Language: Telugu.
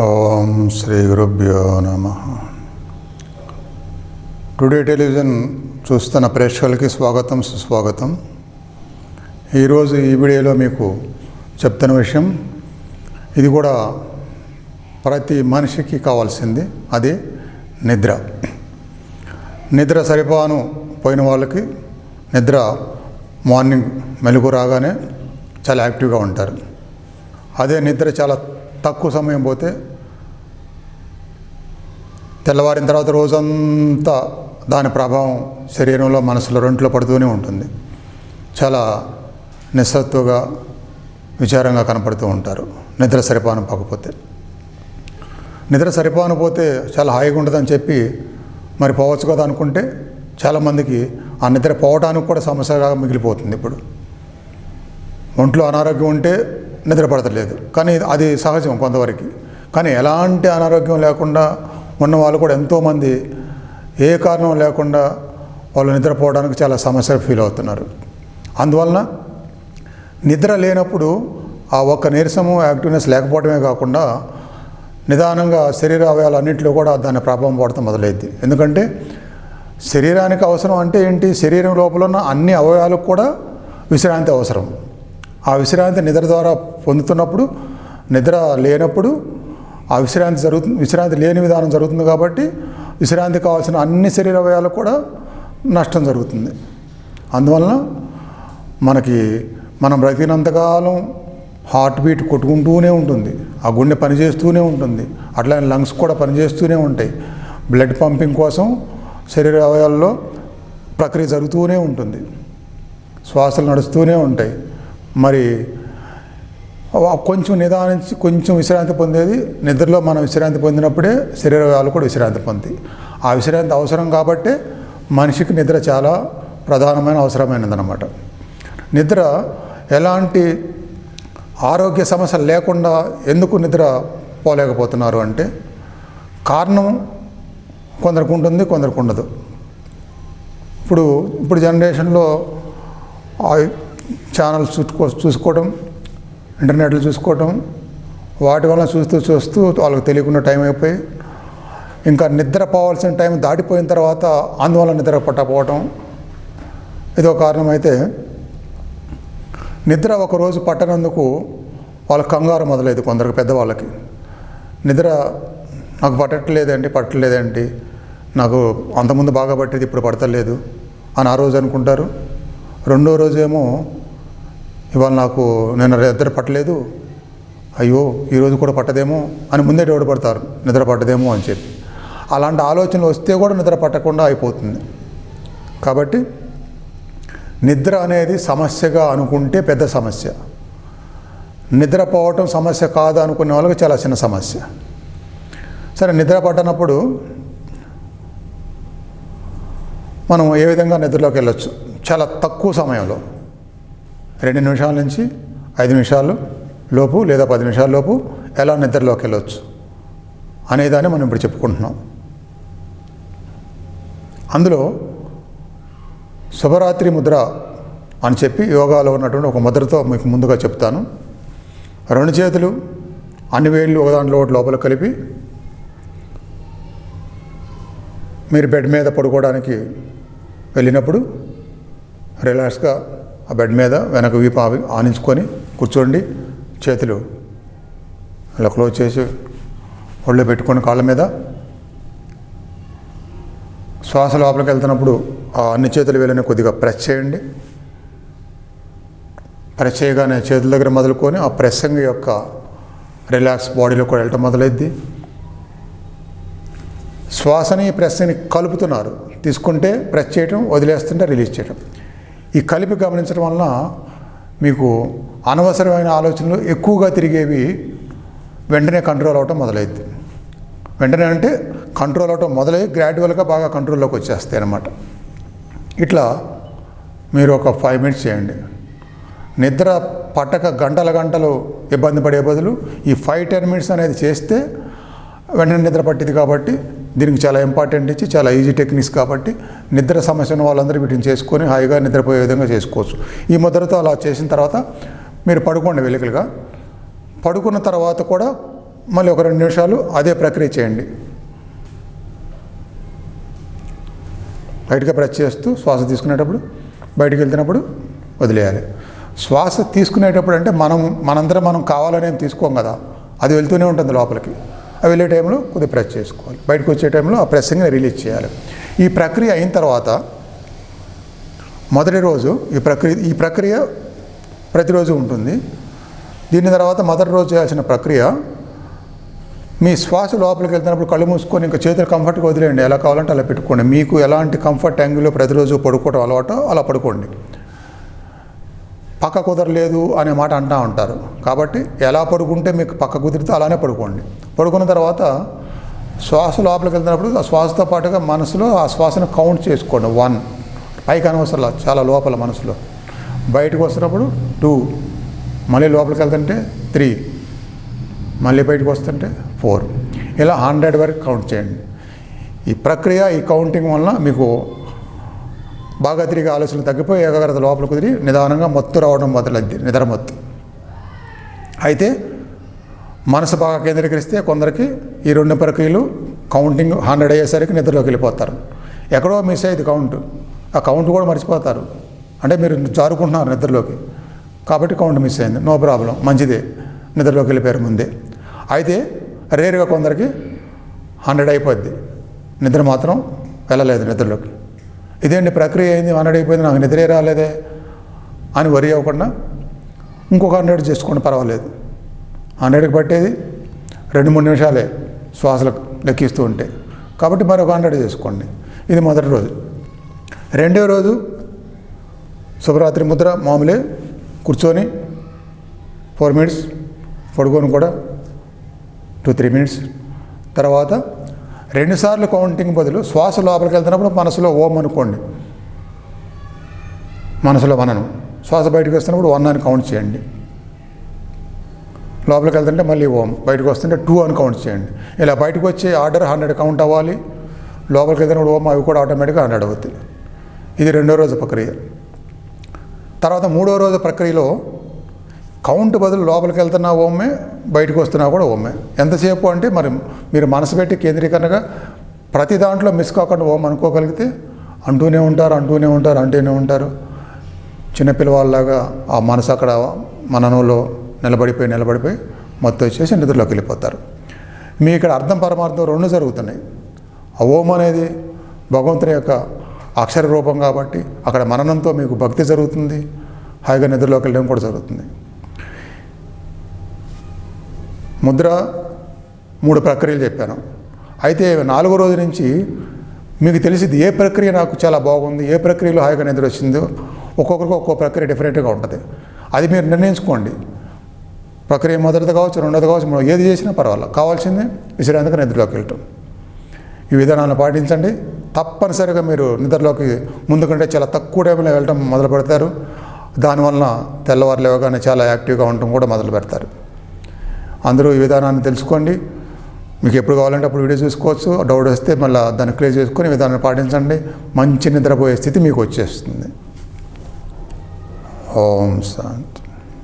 ఓం శ్రీ గురుభ్యో నమ. టుడే టెలివిజన్ చూస్తున్న ప్రేక్షకులకి స్వాగతం సుస్వాగతం. ఈరోజు ఈ వీడియోలో మీకు చెప్తున్న విషయం ఇది కూడా ప్రతి మనిషికి కావాల్సింది అది నిద్ర. నిద్ర సరిపాను పోయిన వాళ్ళకి నిద్ర మార్నింగ్ మెలుగు రాగానే చాలా యాక్టివ్గా ఉంటారు. అదే నిద్ర చాలా తక్కువ సమయం పోతే తెల్లవారిన తర్వాత రోజంతా దాని ప్రభావం శరీరంలో మనసులో రెంట్లో పడుతూనే ఉంటుంది. చాలా నిస్సత్తుగా విచారంగా కనపడుతూ ఉంటారు. నిద్ర సరిపాను పోకపోతే. నిద్ర సరిపాను పోతే చాలా హాయిగా ఉంటుందని చెప్పి మరి పోవచ్చు కదా అనుకుంటే చాలామందికి ఆ నిద్ర పోవడానికి కూడా సమస్యగా మిగిలిపోతుంది ఇప్పుడు. ఒంట్లో అనారోగ్యం ఉంటే నిద్రపడతలేదు. కానీ అది సహజం కొంతవరకు. కానీ ఎలాంటి అనారోగ్యం లేకుండా ఉన్న వాళ్ళు కూడా ఎంతోమంది ఏ కారణం లేకుండా వాళ్ళు నిద్రపోవడానికి చాలా సమస్యలు ఫీల్ అవుతున్నారు. అందువలన నిద్ర లేనప్పుడు ఆ ఒక్క నీరసము యాక్టివ్నెస్ లేకపోవడమే కాకుండా నిదానంగా శరీర అవయాలన్నింటిలో కూడా దాని ప్రభావం పడటం మొదలైద్ది. ఎందుకంటే శరీరానికి అవసరం అంటే ఏంటి? శరీరం లోపల ఉన్న అన్ని అవయాలకు కూడా విశ్రాంతి అవసరం. ఆ విశ్రాంతి నిద్ర ద్వారా పొందుతున్నప్పుడు నిద్ర లేనప్పుడు ఆ విశ్రాంతి జరుగుతుంది విశ్రాంతి లేని విధానం జరుగుతుంది కాబట్టి విశ్రాంతి కావాల్సిన అన్ని శరీర అవయాలకు కూడా నష్టం జరుగుతుంది. అందువలన మనకి మనం బ్రతికినంతకాలం హార్ట్ బీట్ కొట్టుకుంటూనే ఉంటుంది ఆ గుండె పనిచేస్తూనే ఉంటుంది అట్లానే లంగ్స్ కూడా పనిచేస్తూనే ఉంటాయి. బ్లడ్ పంపింగ్ కోసం శరీర అవయాల్లో ప్రక్రియ జరుగుతూనే ఉంటుంది శ్వాసలు నడుస్తూనే ఉంటాయి. మరి కొంచెం నిదానించి కొంచెం విశ్రాంతి పొందేది నిద్రలో మనం విశ్రాంతి పొందినప్పుడే శరీరాలు కూడా విశ్రాంతి పొంది ఆ విశ్రాంతి అవసరం కాబట్టే మనిషికి నిద్ర చాలా ప్రధానమైన అవసరమైనదన్నమాట. నిద్ర ఎలాంటి ఆరోగ్య సమస్యలు లేకుండా ఎందుకు నిద్ర పోలేకపోతున్నారు అంటే కారణం కొందరికి ఉంటుంది కొందరికి ఉండదు. ఇప్పుడు ఇప్పుడు జనరేషన్లో ఛానల్ ఛానల్స్ చూసుకో చూసుకోవడం ఇంటర్నెట్లో చూసుకోవటం వాటి వల్ల చూస్తూ చూస్తూ వాళ్ళకి తెలియకుండా టైం అయిపోయి ఇంకా నిద్ర పోవాల్సిన టైం దాటిపోయిన తర్వాత అందువల్ల నిద్ర పట్టకపోవటం. ఇదో కారణం అయితే నిద్ర ఒకరోజు పట్టనందుకు వాళ్ళ కంగారు మొదలైంది కొందరికి పెద్దవాళ్ళకి. నిద్ర నాకు పట్టట్లేదండి పట్టలేదండి. నాకు అంతకుముందు బాగా పట్టేది ఇప్పుడు పడతలేదు అని ఆ రోజు అనుకుంటారు. రెండో రోజు ఏమో ఇవాళ నాకు నేను నిద్ర పట్టలేదు. అయ్యో ఈరోజు కూడా పట్టదేమో అని ముందే డౌట్ పడతారు. నిద్ర పట్టదేమో అని చెప్పి. అలాంటి ఆలోచనలు వస్తే కూడా నిద్ర పట్టకుండా అయిపోతుంది. కాబట్టి నిద్ర అనేది సమస్యగా అనుకుంటే పెద్ద సమస్య. నిద్రపోవటం సమస్య కాదు అనుకునే వాళ్ళకి చాలా చిన్న సమస్య. సరే నిద్ర పట్టనప్పుడు మనం ఏ విధంగా నిద్రలోకి వెళ్ళొచ్చు? చాలా తక్కువ సమయంలో. రెండు నిమిషాల నుంచి ఐదు నిమిషాలు లోపు లేదా పది నిమిషాల లోపు ఎలా నిద్రలోకి వెళ్ళొచ్చు అనేదాన్ని మనం ఇప్పుడు చెప్పుకుంటున్నాం. అందులో శుభరాత్రి ముద్ర అని చెప్పి యోగాలో ఉన్నటువంటి ఒక ముద్రతో మీకు ముందుగా చెప్తాను. రెండు చేతులు అన్ని వేళ్ళు ఒకదాంట్లో ఒకటి లోపల కలిపి మీరు బెడ్ మీద పడుకోవడానికి వెళ్ళినప్పుడు రిలాక్స్గా ఆ బెడ్ మీద వెనక వీపు ఆవి ఆనించుకొని కూర్చోండి. చేతులు అలా క్లోజ్ చేసి ఒళ్ళు పెట్టుకొని కాళ్ళ మీద శ్వాస లోపలికి వెళ్తున్నప్పుడు ఆ అన్ని చేతులు వెళ్ళని కొద్దిగా ప్రెస్ చేయండి. ప్రెస్ చేయగానే చేతుల దగ్గర మొదలుకొని ఆ ప్రెస్సింగ్ యొక్క రిలాక్స్ బాడీలో కూడా వెళ్ళటం మొదలైద్ది. శ్వాసని ప్రెస్ని కలుపుతున్నారు. తీసుకుంటే ప్రెస్ చేయటం వదిలేస్తుంటే రిలీజ్ చేయటం. ఈ కలిపి గమనించడం వలన మీకు అనవసరమైన ఆలోచనలు ఎక్కువగా తిరిగేవి వెంటనే కంట్రోల్ అవటం మొదలైద్ది. వెంటనే అంటే కంట్రోల్ అవటం మొదలై గ్రాడ్యువల్గా బాగా కంట్రోల్లోకి వచ్చేస్తాయి అన్నమాట. ఇట్లా మీరు ఒక ఫైవ్ మినిట్స్ చేయండి. నిద్ర పట్టక గంటల గంటలు ఇబ్బంది పడే బదులు ఈ ఫైవ్ టెన్ మినిట్స్ అనేది చేస్తే వెంటనే నిద్ర పట్టింది కాబట్టి దీనికి చాలా ఇంపార్టెంట్ ఇచ్చి చాలా ఈజీ టెక్నిక్స్ కాబట్టి నిద్ర సమస్య ఉన్న వాళ్ళందరూ వీటిని చేసుకొని హాయిగా నిద్రపోయే విధంగా చేసుకోవచ్చు. ఈ ముద్రతో అలా చేసిన తర్వాత మీరు పడుకోండి వెలుకలుగా పడుకున్న తర్వాత కూడా మళ్ళీ ఒక రెండు నిమిషాలు అదే ప్రక్రియ చేయండి. బయటగా ప్రెస్ చేస్తూ శ్వాస తీసుకునేటప్పుడు బయటికి వెళ్తున్నప్పుడు వదిలేయాలి. శ్వాస తీసుకునేటప్పుడు అంటే మనం మనందరం మనం కావాలనేది తీసుకోం కదా. అది వెళ్తూనే ఉంటుంది లోపలికి. అది వెళ్ళే టైంలో కొద్దిగా ప్రెస్ చేసుకోవాలి. బయటకు వచ్చే టైంలో ఆ ప్రెస్సింగ్ని రిలీజ్ చేయాలి. ఈ ప్రక్రియ అయిన తర్వాత మొదటి రోజు ఈ ప్రక్రియ ఈ ప్రక్రియ ప్రతిరోజు ఉంటుంది. దీని తర్వాత మొదటి రోజు చేయాల్సిన ప్రక్రియ మీ శ్వాస లోపలికి వెళ్తున్నప్పుడు కళ్ళు మూసుకొని ఇంకా చేతులు కంఫర్ట్గా వదిలేయండి. ఎలా కావాలంటే అలా పెట్టుకోండి. మీకు ఎలాంటి కంఫర్ట్ యాంగిల్లో ప్రతిరోజు పడుకోవడం అలవాటో అలా పడుకోండి. పక్క కుదరలేదు అనే మాట అంటూ ఉంటారు. కాబట్టి ఎలా పడుకుంటే మీకు పక్క కుదిరితే అలానే పడుకోండి. పడుకున్న తర్వాత శ్వాస లోపలికి వెళ్తున్నప్పుడు ఆ శ్వాసతో పాటుగా మనసులో ఆ శ్వాసను కౌంట్ చేసుకోండి. వన్ పైకి అనవసరంలా చాలా లోపల మనసులో. బయటకు వస్తున్నప్పుడు టూ మళ్ళీ లోపలికి వెళ్తుంటే త్రీ మళ్ళీ బయటకు వస్తుంటే ఫోర్ ఇలా హండ్రెడ్ వరకు కౌంట్ చేయండి. ఈ ప్రక్రియ ఈ కౌంటింగ్ వలన మీకు బాగా తిరిగి ఆలోచనలు తగ్గిపోయి ఏకాగ్రత లోపల కుదిరి నిదానంగా మత్తు రావడం మొదలైంది నిద్ర మత్తు. అయితే మనసు బాగా కేంద్రీకరిస్తే కొందరికి ఈ రెండు ప్రక్రియలు కౌంటింగ్ హండ్రెడ్ అయ్యేసరికి నిద్రలోకి వెళ్ళిపోతారు. ఎక్కడో మిస్ అయ్యేది కౌంట్. ఆ కౌంట్ కూడా మర్చిపోతారు. అంటే మీరు జారుకుంటున్నారు నిద్రలోకి. కాబట్టి కౌంట్ మిస్ అయింది. No problem. మంచిదే. నిద్రలోకి వెళ్ళిపోయారు ముందే. అయితే రేరుగా కొందరికి హండ్రెడ్ అయిపోద్ది. నిద్ర మాత్రం వెళ్ళలేదు నిద్రలోకి. ఇదేంటి ప్రక్రియ అయింది? హండ్రెడ్ అయిపోయింది. నాకు నిద్రే రాలేదే అని వరి అవ్వకుండా ఇంకొక హండ్రెడ్ చేసుకోండి పర్వాలేదు. హండ్రెడ్కి పట్టేది రెండు మూడు నిమిషాలే శ్వాసలకు లెక్కిస్తూ ఉంటే. కాబట్టి మరొక హండ్రెడ్ చేసుకోండి. ఇది మొదటి రోజు. రెండో రోజు శుభరాత్రి ముద్ర మామూలే కూర్చొని ఫోర్ మినిట్స్ పడుకొని కూడా టూ త్రీ మినిట్స్. తర్వాత రెండుసార్లు కౌంటింగ్ బదులు శ్వాస లోపలికి వెళ్తున్నప్పుడు మనసులో ఓం అనుకోండి. మనసులో వనను శ్వాస బయటకు వస్తున్నప్పుడు వన్ అని కౌంట్ చేయండి. లోపలికి వెళ్తుంటే మళ్ళీ ఓం. బయటకు వస్తుంటే టూ అని కౌంట్ చేయండి. ఇలా బయటకు వచ్చే ఆర్డర్ హండ్రెడ్ కౌంట్ అవ్వాలి. లోపలికి వెళ్తున్నప్పుడు ఓం అవి కూడా ఆటోమేటిక్గా హండ్రెడ్ అవుతాయి. ఇది రెండో రోజు ప్రక్రియ. తర్వాత మూడో రోజు ప్రక్రియలో కౌంట్ బదులు లోపలికి వెళ్తున్నా ఓమే బయటకు వస్తున్నా కూడా ఓమే. ఎంతసేపు అంటే మరి మీరు మనసు పెట్టి కేంద్రీకరణగా ప్రతి దాంట్లో మిస్ కాకుండా ఓం అనుకోగలిగితే అంటూనే ఉంటారు అంటూనే ఉంటారు అంటూనే ఉంటారు. చిన్నపిల్లవాళ్ళలాగా ఆ మనసు అక్కడ మననంలో నిలబడిపోయి నిలబడిపోయి మొత్తం వచ్చేసి నిద్రలోకి వెళ్ళిపోతారు. మీ ఇక్కడ అర్థం పరమార్థం రెండు జరుగుతున్నాయి. ఆ ఓం అనేది భగవంతుని యొక్క అక్షర రూపం కాబట్టి అక్కడ మననంతో మీకు భక్తి జరుగుతుంది. హాయిగా నిద్రలోకి వెళ్ళడం కూడా జరుగుతుంది. ముద్ర మూడు ప్రక్రియలు చెప్పాను. అయితే నాలుగో రోజు నుంచి మీకు తెలిసింది ఏ ప్రక్రియ నాకు చాలా బాగుంది ఏ ప్రక్రియలో హాయిగా నిద్ర వచ్చిందో ఒక్కొక్కరికి ఒక్కో ప్రక్రియ డిఫరెంట్గా ఉంటుంది. అది మీరు నిర్ణయించుకోండి. ప్రక్రియ మొదటిది కావచ్చు రెండోది కావచ్చు మూడోది ఏది చేసినా పర్వాలేదు. కావాల్సింది విశ్రాంతిగా నిద్రలోకి వెళ్ళటం ఈ విధానాలను పాటించండి. తప్పనిసరిగా మీరు నిద్రలోకి ముందు కంటే చాలా తక్కువ టైంలో వెళ్ళటం మొదలు పెడతారు. దానివలన తెల్లవారు లేవగానే చాలా యాక్టివ్గా ఉండటం కూడా మొదలు పెడతారు. అందరూ ఈ విధానాన్ని తెలుసుకోండి. మీకు ఎప్పుడు కావాలంటే అప్పుడు వీడియో చూసుకోవచ్చు. డౌట్ వస్తే మళ్ళీ దాన్ని క్లియర్ చేసుకొని విధానం విధానాన్ని పాటించండి. మంచి నిద్రపోయే స్థితి మీకు వచ్చేస్తుంది. ఓం శాంతి.